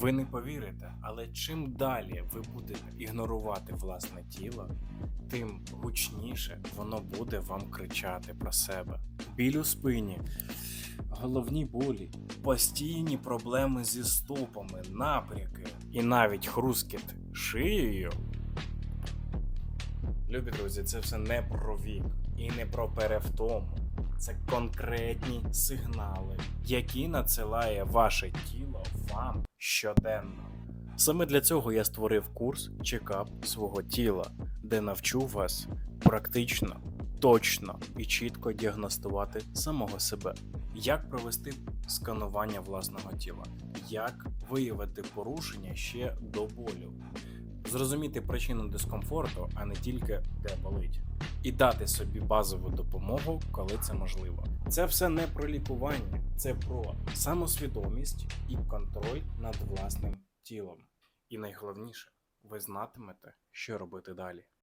Ви не повірите, але чим далі ви будете ігнорувати власне тіло, тим гучніше воно буде вам кричати про себе. Біль у спині, головні болі, постійні проблеми зі стопами, напряки і навіть хрускіт шиєю. Любі друзі, це все не про вік і не про перевтому. Це конкретні сигнали, які надсилає ваше тіло вам щоденно. Саме для цього я створив курс чекап свого тіла, де навчу вас практично, точно і чітко діагностувати самого себе, як провести сканування власного тіла, як виявити порушення ще до болю, зрозуміти причину дискомфорту, а не тільки де болить, і дати собі базову допомогу, коли це можливо. Це все не про лікування, це про самосвідомість і контроль над власним тілом. І найголовніше, ви знатимете, що робити далі.